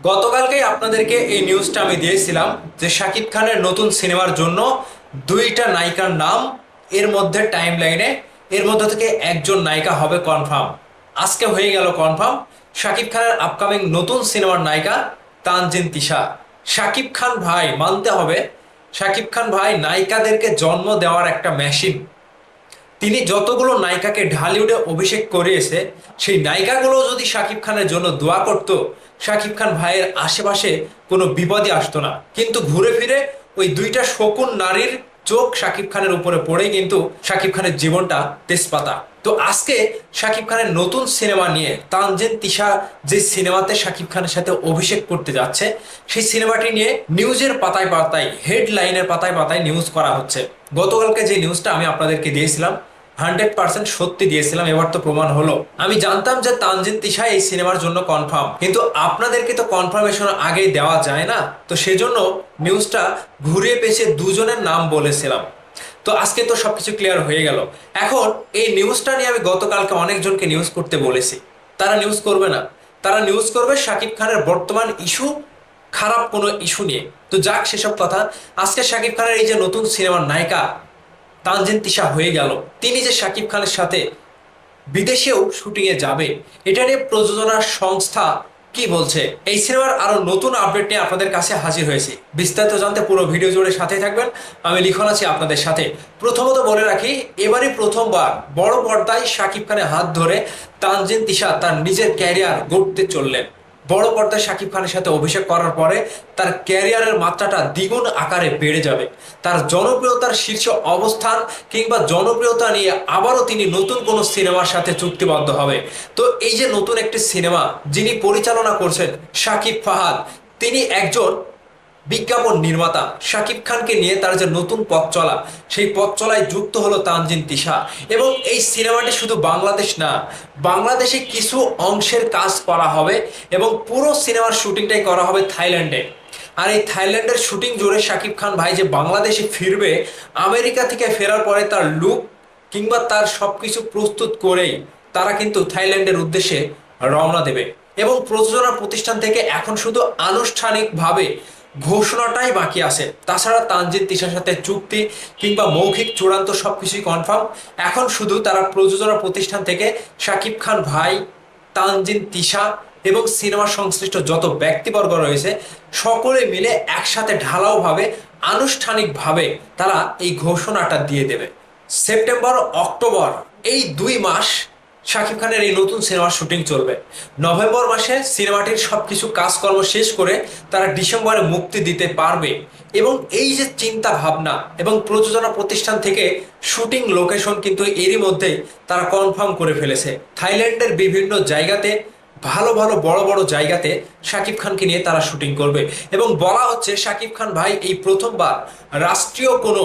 গতকালকেই আপনাদেরকে এই নিউজটা আমি দিয়েছিলাম যে শাকিব খানের নতুন সিনেমার জন্য দুইটা নায়িকার নাম এর মধ্যে টাইম লাইনে এর মধ্যে থেকে একজন নায়িকা হবে কনফার্ম আজকে হয়ে গেল কনফার্ম শাকিব খানের আপকামিং নতুন সিনেমার নায়িকা তানজিন তিশা। শাকিব খান ভাই মানতে হবে। শাকিব খান ভাই নায়িকাদেরকে জন্ম দেওয়ার একটা মেশিন তিনি যতগুলো নায়িকাকে ঢালিউডে অভিষেক করিয়েছে, সেই নায়িকাগুলো যদি শাকিব খানের জন্য দোয়া করত, শাকিব খান ভাইয়ের আশেপাশে কোনো বিপদই আসতো না। কিন্তু ঘুরে ফিরে ওই দুইটা শকুন নারীর চোখ শাকিব খানের উপরে পড়ে কিন্তু শাকিব খানের জীবনটা তেজপাতা। তো আজকে শাকিব খানের নতুন সিনেমা নিয়ে তানজেন তিশা যে সিনেমাতে শাকিব খানের সাথে অভিষেক করতে যাচ্ছে, সেই সিনেমাটি নিয়ে নিউজের পাতায় পাতায়, হেডলাইনের পাতায় পাতায় নিউজ করা হচ্ছে। গতকালকে যে নিউজটা আমি আপনাদেরকে দিয়েছিলাম হান্ড্রেড পার্সেন্ট সত্যি দিয়েছিলাম, এবার তো প্রমাণ হলো। আমি জানতাম যে তানজিন তিশা এই সিনেমার জন্য কনফার্ম কিন্তু আপনাদেরকে তো কনফার্মেশন আগেই দেওয়া যায় না। তো সেজন্য নিউজটা ঘুরিয়ে পেছে দুজনের নাম বলেছিলাম। তো আজকে তো সবকিছু ক্লিয়ার হয়ে গেল। এখন এই নিউজটা নিয়ে আমি গতকালকে অনেকজনকে নিউজ করতে বলেছি। তারা নিউজ করবে না। তারা নিউজ করবে শাকিব খানের বর্তমান ইস্যু খারাপ কোনো ইস্যু নিয়ে। তো যাক সেসব কথা। আজকে শাকিব খানের এই যে নতুন সিনেমার নায়িকা তানজিন তিশা হয়ে গেল। তিনি যে শাকিব খানের সাথে বিদেশেও শুটিংয়ে যাবে, এটা নিয়ে প্রযোজনার সংস্থা কি বলছে? এই সিনেমার আরও নতুন আপডেট নিয়ে আপনাদের কাছে হাজির হয়েছি। বিস্তারিত জানতে পুরো ভিডিও জুড়ে সাথে থাকবেন। আমি লিখন আছি আপনাদের সাথে। প্রথমত বলে রাখি, এবারই প্রথমবার বড় পর্দায় শাকিব খানের হাত ধরে তানজিন তিশা তার নিজের ক্যারিয়ার গড়তে চললেন। বড় পর্দায় শাকিব খানের সাথে অভিষেক করার পরে তার ক্যারিয়ারের মাত্রাটা দ্বিগুণ আকারে বেড়ে যাবে। তার জনপ্রিয়তার শীর্ষ অবস্থান কিংবা জনপ্রিয়তা নিয়ে আবারও তিনি নতুন কোনো সিনেমার সাথে চুক্তিবদ্ধ হবে। তো এই যে নতুন একটি সিনেমা যিনি পরিচালনা করছেন শাকিব ফাহাদ, তিনি একজন বিজ্ঞাপন নির্মাতা শাকিব খানকে নিয়ে তার যে নতুন পথ চলা, সেই পথ চলায় যুক্ত হলো তানজিন তিশা। এবং এই সিনেমাটি শুধু বাংলাদেশ না, বাংলাদেশে কিছু অংশের কাজ করা হবে এবং পুরো সিনেমার শুটিংটাই করা হবে থাইল্যান্ডে। আর এই থাইল্যান্ডের শুটিং জুড়ে শাকিব খান ভাই যে বাংলাদেশে ফিরবে, আমেরিকা থেকে ফেরার পরে তার লুক কিংবা তার সবকিছু প্রস্তুত করেই তারা কিন্তু থাইল্যান্ডের উদ্দেশ্যে রওনা দেবে। এবং প্রযোজনা প্রতিষ্ঠান থেকে এখন শুধু আনুষ্ঠানিকভাবে ঘোষণাটাই বাকি আছে। তাছাড়া তানজিদ, তিশার সাথে চুক্তি কিংবা মৌখিক চূড়ান্ত সব কিছুই কনফার্ম এখন শুধু তারা প্রযোজনা প্রতিষ্ঠান থেকে শাকিব খান ভাই তানজিন তিশা এবং সিনেমা সংশ্লিষ্ট যত ব্যক্তিবর্গ রয়েছে, সকলে মিলে একসাথে ঢালাওভাবে, আনুষ্ঠানিকভাবে তারা এই ঘোষণাটা দিয়ে দেবে। সেপ্টেম্বর, অক্টোবর, এই দুই মাস শাকিব খানের এই নতুন সিনেমার শুটিং চলবে। নভেম্বর মাসে সিনেমাটির সবকিছু কাজকর্ম শেষ করে তারা ডিসেম্বরে মুক্তি দিতে পারবে এবং এই যে চিন্তা ভাবনা এবং প্রযোজনা প্রতিষ্ঠান থেকে শুটিং লোকেশন কিন্তু এরই মধ্যেই তারা কনফার্ম করে ফেলেছে। থাইল্যান্ডের বিভিন্ন জায়গাতে ভালো ভালো বড় বড় জায়গাতে শাকিব খানকে নিয়ে তারা শুটিং করবে। এবং বলা হচ্ছে শাকিব খান ভাই এই প্রথমবার রাষ্ট্রীয় কোনো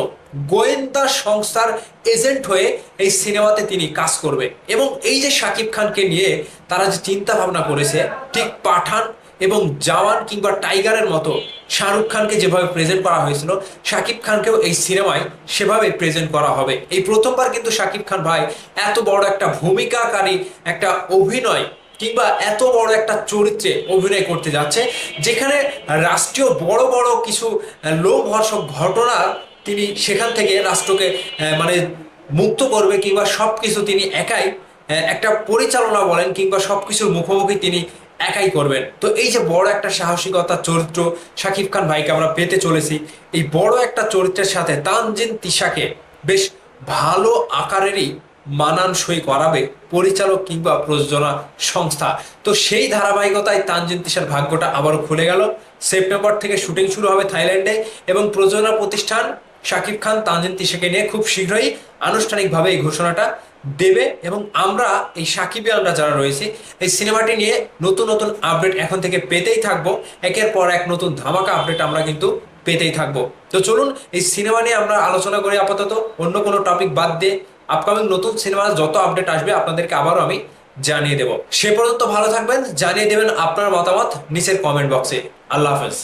গোয়েন্দা সংস্থার এজেন্ট হয়ে এই সিনেমাতে তিনি কাজ করবে। এবং এই যে শাকিব খানকে নিয়ে তারা যে চিন্তা ভাবনা করেছে, ঠিক পাঠান এবং জওয়ান কিংবা টাইগারের মতো শাহরুখ খানকে যেভাবে প্রেজেন্ট করা হয়েছিল, শাকিব খানকেও এই সিনেমায় সেভাবে প্রেজেন্ট করা হবে। এই প্রথমবার কিন্তু শাকিব খান ভাই এত বড় একটা ভূমিকাকারী একটা অভিনয় কিংবা এত বড় একটা চরিত্রে অভিনয় করতে যাচ্ছে, যেখানে রাষ্ট্রীয় বড় বড় কিছু লোমহর্ষক ঘটনা তিনি সেখান থেকে রাষ্ট্রকে মানে মুক্ত করবে কিংবা সব কিছু তিনি একাই একটা পরিচালনা বলেন কিংবা সব কিছুর মুখোমুখি তিনি একাই করবেন। তো এই যে বড় একটা সাহসিকতা চরিত্র শাকিব খান ভাইকে আমরা পেতে চলেছি, এই বড় একটা চরিত্রের সাথে তানজিন তিশাকে বেশ ভালো আকারেরই মানানসই করাবে পরিচালক কিংবা প্রযোজনা সংস্থা। তো সেই ধারাবাহিকতায় তানজিন তিশার ভাগ্যটা আবারও খুলে গেল। সেপ্টেম্বর থেকে শুটিং শুরু হবে থাইল্যান্ডে এবং প্রযোজনা প্রতিষ্ঠান শাকিব খান, তানজিন তিশাকে নিয়ে খুব শীঘ্রই আনুষ্ঠানিকভাবে এই ঘোষণাটা দেবে এবং আমরা এই সাকিবিয়ানরা যারা রয়েছে, এই সিনেমাটি নিয়ে নতুন নতুন আপডেট এখন থেকে পেতেই থাকব। একের পর এক নতুন ধামাকা আপডেট আমরা কিন্তু পেতেই থাকব। তো চলুন, এই সিনেমা নিয়ে আমরা আলোচনা করি আপাতত। অন্য কোনো টপিক বাদ দিয়ে আপকামিং নতুন সিনেমার যত আপডেট আসবে, আপনাদেরকে আবারও আমি জানিয়ে দেব। সে পর্যন্ত ভালো থাকবেন, জানিয়ে দেবেন আপনার মতামত নিচের কমেন্ট বক্সে আল্লাহ হাফেজ।